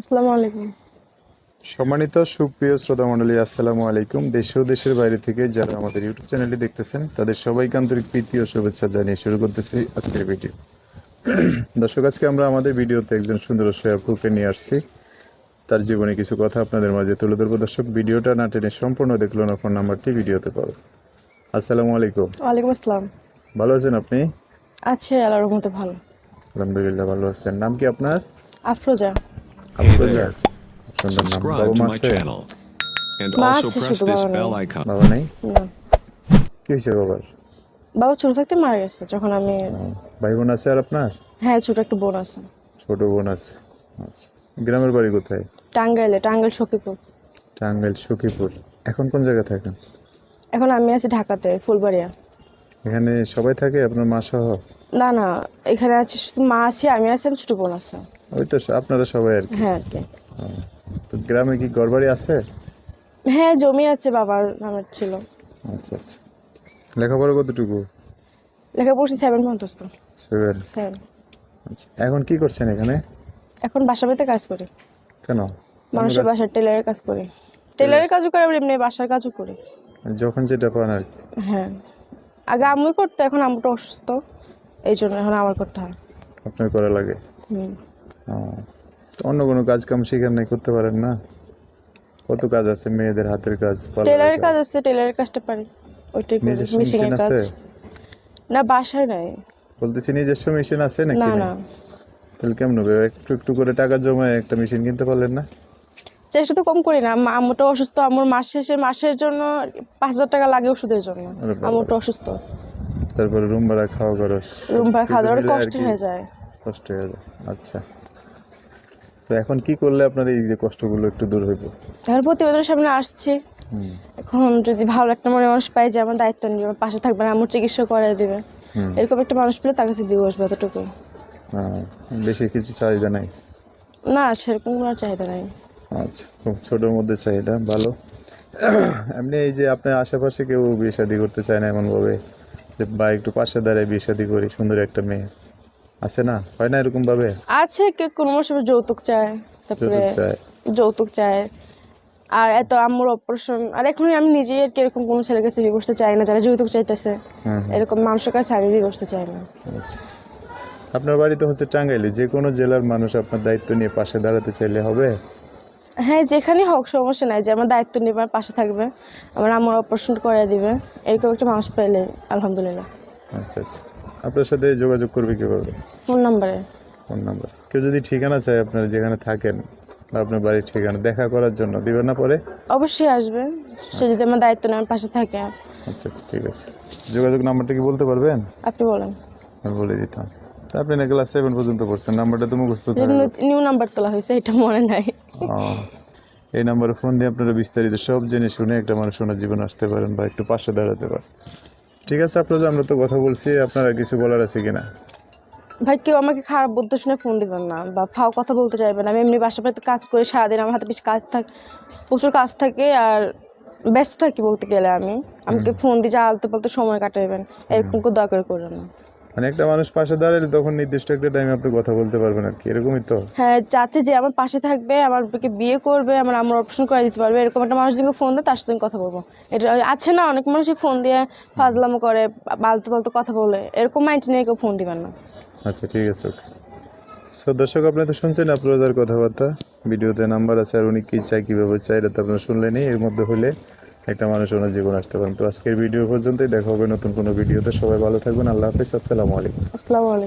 আসসালামু আলাইকুম। সম্মানিত সুপ্রিয় শ্রোতা মণ্ডলী আসসালামু আলাইকুম। দেশ ও দেশের বাইরে থেকে যারা আমাদের ইউটিউব চ্যানেলটি দেখতেছেন তাদের সবাইকে আন্তরিক প্রীতি ও শুভেচ্ছা জানিয়ে শুরু করতেছি আজকের ভিডিও। দর্শক আজকে আমরা আমাদের ভিডিওতে একজন সুন্দর আপুকে নিয়ে আসছি। তার জীবনে কিছু কথা আপনাদের মাঝে তুলে ধরবো। দর্শক ভিডিওটা না টেনে সম্পূর্ণ দেখল না ফোন নাম্বারটি ভিডিওতে পাবো। আসসালামু আলাইকুম। ওয়ালাইকুম আসসালাম। ভালো আছেন আপনি? আছে আল্লাহর রহমতে ভালো। আলহামদুলিল্লাহ ভালো আছেন। নাম কি আপনার? আফরোজা। নাম Subscribe বাবা to my channel. And also press this bell icon. বাবা নেই না কি হয়েছে বাবার বাবা ছোট থাকতে মারা গেছে যখন আমি ভাই বোন আছে আর আপনার হ্যাঁ ছোট একটা বোন আছে ছোট বোন আছে আচ্ছা গ্রামের বাড়ি কোথায় টাঙ্গাইলে টাঙ্গাইল সখীপুর টাঙ্গাইল সখীপুর এখন কোন জায়গায় থাকেন এখন আমি আছি ঢাকাতে ফুলবাড়িয়া এখানে সবাই থাকে আপনার মা সহ না না এখানে আছে শুধু মা আছে আমি আছি আমার ছোট বোন আছে ওই তো আপনারা সবাই আর কি। হ্যাঁ আর কি। তো গ্রামে কি ঘরবাড়ি আছে? হ্যাঁ জমি আছে বাবার নামের ছিল। আচ্ছা আচ্ছা। লেখাপড়া কতটুকু? লেখা পড়ছি সেভেন পর্যন্ত সেভেন আচ্ছা এখন কি করছেন এখানে? এখন বাসা বাড়িতে কাজ করি। কেন? মানুষের বাসার টেলারের কাজ করি। টেলারের কাজও করি এমনি বাসার কাজও করি। যখন যেটা পান আর কি। হ্যাঁ। আগে আম্মুই করতো এখন আম্মুটা অসুস্থ। এই জন্য এখন আমার করতে হয়। আপনার করা লাগে। হুম। অন্য কোনো কাজ কাম নাই করতে পারেন না। কত কাজ আছে মেয়েদের হাতের কাজ টেলারের কাজ আছে টেলারের কাজটা পারি ওইটাই মেশিন এর কাজ। আছে? না বাসায় নাই। বলতেছি নিজস্ব মেশিন আছে নাকি না। না তাহলে কেমন হবে? একটু একটু করে টাকা জমায় একটা মেশিন কিনতে পারলেন না? চেষ্টা তো কম করি না। আম্মুটা অসুস্থ আম্মুর মাস শেষে মাসের জন্য পাঁচ হাজার টাকা লাগে ওষুধের জন্য। আম্মুটা অসুস্থ। তারপরে রুম ভাড়া খাওয়া খরচ। রুম ভাড়া খাওয়া দাওয়ার কষ্ট হয়ে যায়। কষ্ট হয়ে যায়। আচ্ছা। তো এখন কি করলে আপনার এই যে কষ্টগুলো একটু দূর হইব? এখন প্রতিবেদনের সামনে আসছে। এখন যদি ভালো একটা মনে মানুষ পাই যে আমার দায়িত্ব নিয়ে আমার পাশে থাকবে না আমার চিকিৎসা করে দেবে। এরকম একটা মানুষ পেলে তার কাছে বিয়ে বসবে এতটুকু। হ্যাঁ, বেশি কিছু চাহিদা নাই? না সেরকম কোনো আর চাহিদা নাই। আচ্ছা খুব ছোটোর মধ্যে চাহিদা ভালো। এমনি এই যে আপনার আশেপাশে কেউ বিয়ে শাদি করতে চায় না এমনভাবে? যে বা একটু পাশে দাঁড়ায় বিয়ে শাদি করি সুন্দর একটা মেয়ে। আছে না? হয় না এরকম ভাবে? আছে কে কোনো সময় যৌতুক চায়। তারপরে যৌতুক চায়। আর এত আম্মুর অপারেশন আর এখন আমি নিজেই আর কি এরকম কোনো ছেলের কাছে বিয়ে চাই না যারা যৌতুক চাইতেছে। এরকম মানুষের কাছে আমি বিয়ে চাই না। আচ্ছা। আপনার বাড়ি তো হচ্ছে টাঙ্গাইলে যে কোনো জেলার মানুষ আপনার দায়িত্ব নিয়ে পাশে দাঁড়াতে চাইলে হবে? হ্যাঁ যেখানে হোক সমস্যা নাই যে আমার দায়িত্ব নেবে আমার পাশে থাকবে আমার আম্মুর অপারেশন করে দিবে এরকম একটা মানুষ পেলে আলহামদুলিল্লাহ। আচ্ছা আচ্ছা। আপনার সাথে যোগাযোগ করবে কীভাবে? ফোন নাম্বারে। Phone number. কেউ যদি ঠিকানা চায় আপনার যেখানে থাকেন বা আপনার বাড়ির ঠিকানা দেখা করার জন্য দিবেন না পরে? অবশ্যই আসবে। সে যদি আমার দায়িত্ব আমার পাশে থাকে। আচ্ছা আচ্ছা ঠিক আছে। যোগাযোগ নাম্বারটা কি বলতে পারবেন? আপনি বলেন। আমি বলে দিতাম। তা আপনি না ক্লাস সেভেন পর্যন্ত পড়ছেন নাম্বারটা তো মুখস্থ থাকবে নিউ নাম্বার তোলা হয়েছে এটা মনে নাই। ও, এই নাম্বারে ফোন দিয়ে আপনারা বিস্তারিত সব জেনে শুনে একটা মানুষ ওনার জীবনে আসতে পারেন বা একটু পাশে দাঁড়াতে পারেন। ঠিক আছে আপনার আমরা তো কথা বলছি আপনারা কিছু বলার আছে কিনা? ভাই কেউ আমাকে খারাপ বলতে শুনে ফোন দিবেন না বা ফাও কথা বলতে চাইবেন না। আমি এমনি বাসা বাড়িতে কাজ করে সারাদিন আমার হাতে বেশি কাজ থাকে প্রচুর কাজ থাকে আর ব্যস্ত থাকি বলতে গেলে আমি। আমাকে ফোন দিয়ে যা আলতে পালতে সময় কাটাইবেন এরকম করে দয়া করে করবেন না। মানে একটা মানুষ পাশে দাঁড়ালে তখন নির্দিষ্ট একটা টাইমে আপনি কথা বলতে পারবেন আর কি এরকমই তো। হ্যাঁ যাতে যে আমার পাশে থাকবে আমার বুকে বিয়ে করবে আমার আমার অপারেশন করে দিতে পারবে এরকম একটা মানুষ যদি ফোন দেয় তার সাথে আমি কথা বলব। এটা আছে না অনেক মানুষই ফোন দিয়ে ফাজলামো করে বালতে পালতে কথা বলে এরকম মাইন্ড নিয়ে কেউ ফোন দিবেন না। আচ্ছা ঠিক আছে ওকে সো দর্শক আপনি তো শুনছেন আপনাদের কথাবার্তা ভিডিওতে নাম্বার আছে আর উনি কী চাই কীভাবে চাই এটা তো আপনারা শুনলেনই এর মধ্যে হলে একটা মানুষ ওনার জীবন আসতে পারেন। তো আজকের ভিডিও পর্যন্তই। দেখা হবে নতুন কোনো ভিডিওতে সবাই ভালো থাকবেন। আল্লাহ হাফিজ। আসসালামু আলাইকুম। আসসালামু আলাইকুম।